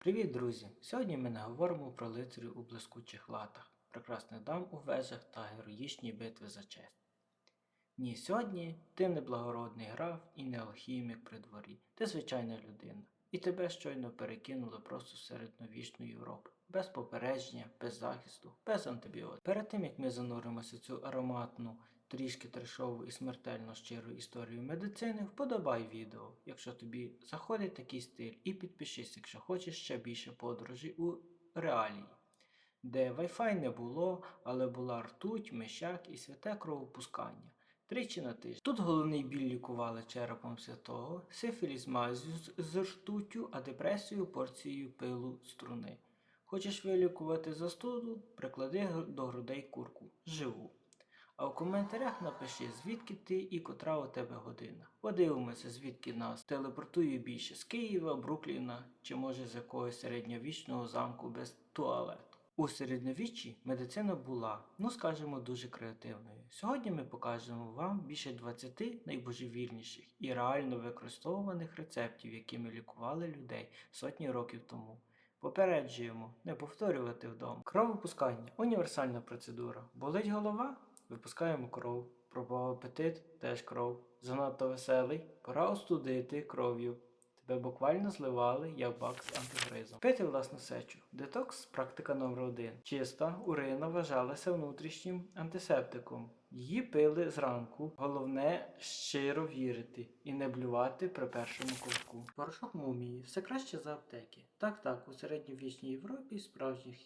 Привіт, друзі! Сьогодні ми не говоримо про лицарів у блискучих латах, прекрасних дам у вежах та героїчні битви за честь. Ні, сьогодні ти не благородний граф і не алхімік при дворі, ти звичайна людина. І тебе щойно перекинули просто в середньовічну Європу, без попередження, без захисту, без антибіотиків. Перед тим як ми зануримося в цю ароматну, трішки трешову і смертельно щиру історію медицини, вподобай відео, якщо тобі заходить такий стиль, і підпишись, якщо хочеш ще більше подорожей у реалії, де Wi-Fi не було, але була ртуть, мишак і святе кровопускання. Тричі на тиждень. Тут головний біль лікували черепом святого, сифіліс мазю з ртуттю, а депресію порцією пилу струни. Хочеш вилікувати застуду? Приклади до грудей курку. Живу. А в коментарях напиши, звідки ти і котра у тебе година. Подивимося, звідки нас телепортує більше з Києва, Брукліна чи може з якогось середньовічного замку без туалету. У середньовіччі медицина була, ну скажімо, дуже креативною. Сьогодні ми покажемо вам більше 20 найбожевільніших і реально використовуваних рецептів, якими лікували людей сотні років тому. Попереджуємо не повторювати вдома. Кровопускання універсальна процедура. Болить голова? Випускаємо кров. Пропав апетит теж кров. Занадто веселий, пора остудити кров'ю. Тебе буквально зливали, як бак з антигризом. Пити власну сечу. Детокс практика номер один. Чиста урина вважалася внутрішнім антисептиком. Її пили зранку. Головне щиро вірити і не блювати при першому ковтку. Порошок мумії все краще за аптеки. Так, так, у середньовічній Європі справжніх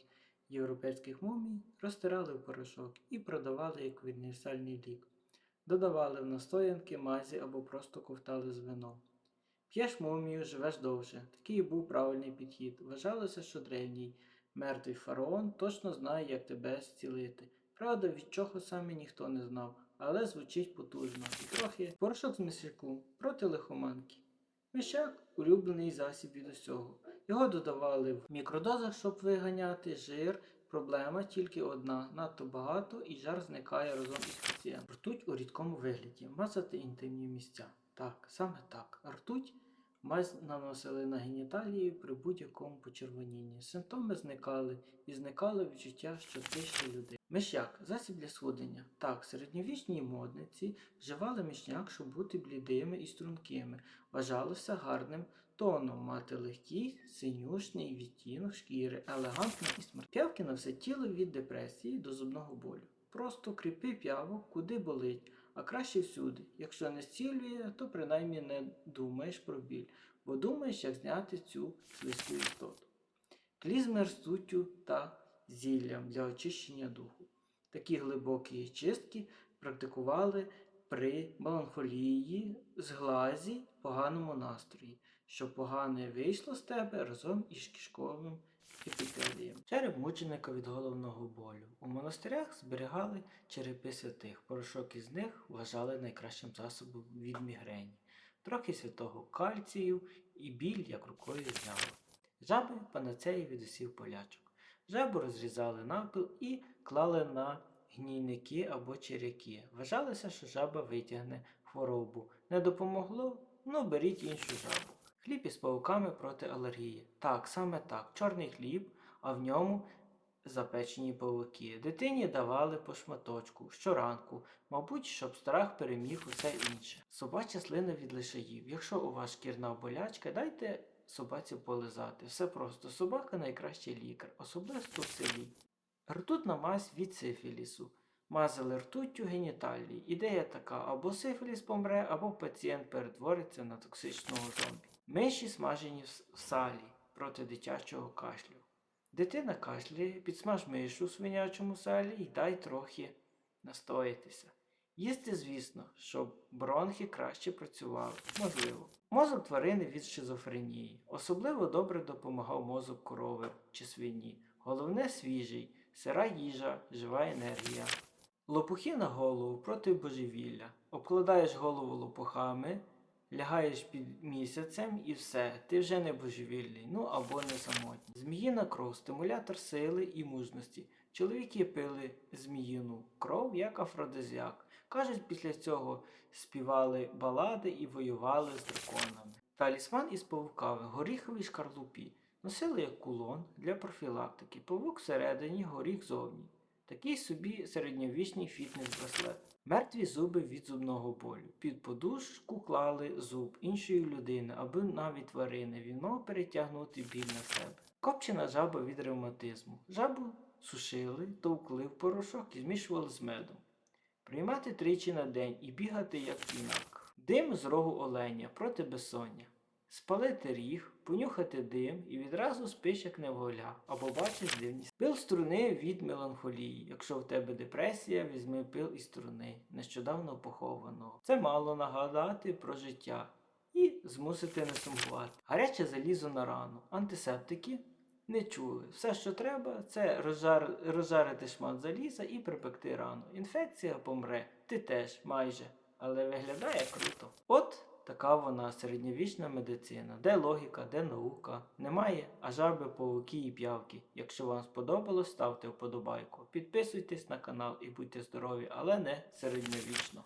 європейських мумій розтирали в порошок і продавали як універсальний лік. Додавали в настоянки, мазі або просто ковтали з вином. П'єш мумію, живеш довше. Такий був правильний підхід. Вважалося, що древній мертвий фараон точно знає, як тебе зцілити. Правда, від чого саме ніхто не знав, але звучить потужно і трохи порошок з мисяку проти лихоманки. Мишак улюблений засіб від усього. Його додавали в мікродозах, щоб виганяти жир. Проблема тільки одна: надто багато і жар зникає разом із пацієнтом. Ртуть у рідкому вигляді, мазати інтимні місця. Так, саме так. Ртуть мазь наносили на геніталії при будь-якому почервонінні. Симптоми зникали і зникало відчуття, що ти людей. Мишяк засіб для схудення. Так, середньовічні модниці вживали мишняк, щоб бути блідими і стрункими. Вважалося гарним тоном мати легкий, синюшний відтінок шкіри, елегантний і смерть. П'явки на все тіло від депресії до зубного болю. Просто кріпи п'явок, куди болить, а краще всюди. Якщо не зцілює, то принаймні не думаєш про біль, бо думаєш, як зняти цю слизьку істоту. Клізми ртуттю та зіллям для очищення духу. Такі глибокі чистки практикували при меланхолії, зглазі, поганому настрої, щоб погане вийшло з тебе разом із кишковим епітелієм. Череп мученика від головного болю. У монастирях зберігали черепи святих. Порошок із них вважали найкращим засобом від мігрені. Трохи святого кальцію і біль як рукою зняли. Жаби панацеї від усіх болячок. Жабу розрізали напил і клали на гнійники або черяки. Вважалося, що жаба витягне хворобу. Не допомогло? Ну беріть іншу жабу. Хліб із пауками проти алергії. Так, саме так. Чорний хліб, а в ньому запечені павуки. Дитині давали по шматочку щоранку, мабуть, щоб страх переміг усе інше. Собача слина від лишаїв. Якщо у вас шкірна болячка, дайте собаці полизати. Все просто. Собака найкращий лікар, особливо в селі. Ртутна мазь від сифілісу. Мазали ртуттю геніталії. Ідея така: або сифіліс помре, або пацієнт перетвориться на токсичного зомбі. Миші смажені в салі проти дитячого кашлю. Дитина кашляє, підсмаж мишу в свинячому салі і дай трохи настоятися. Їсти, звісно, щоб бронхи краще працювали, можливо. Мозок тварини від шизофренії. Особливо добре допомагав мозок корови чи свині. Головне свіжий, сира їжа, жива енергія. Лопухи на голову проти божевілля. Обкладаєш голову лопухами, лягаєш під місяцем і все, ти вже не божевільний, ну або не самотній. Зміїна кров стимулятор сили і мужності. Чоловіки пили зміїну кров як афродизіак. Кажуть, після цього співали балади і воювали з драконами. Талісман із павуками, горіховій шкарлупі. Носили як кулон для профілактики, павук всередині, горіх зовні. Такий собі середньовічний фітнес-браслет. Мертві зуби від зубного болю. Під подушку клали зуб іншої людини або навіть тварини. Він мав перетягнути біль на себе. Копчена жаба від ревматизму. Жабу сушили, товкли в порошок і змішували з медом. Приймати тричі на день і бігати як пінак. Дим з рогу оленя проти безсоння. Спалити ріг, понюхати дим і відразу спиш як неволя, або бачиш дивні. Пил струни від меланхолії. Якщо в тебе депресія, візьми пил із струни, нещодавно похованого. Це мало нагадати про життя і змусити не сумувати. Гаряче залізо на рану. Антисептики не чули. Все, що треба, це розжар... розжарити шмат заліза і припекти рану. Інфекція помре, ти теж майже, але виглядає круто. От така вона середньовічна медицина. Де логіка, де наука? Немає, а жаби, павуки і п'явки. Якщо вам сподобалось, ставте вподобайку. Підписуйтесь на канал і будьте здорові, але не середньовічно.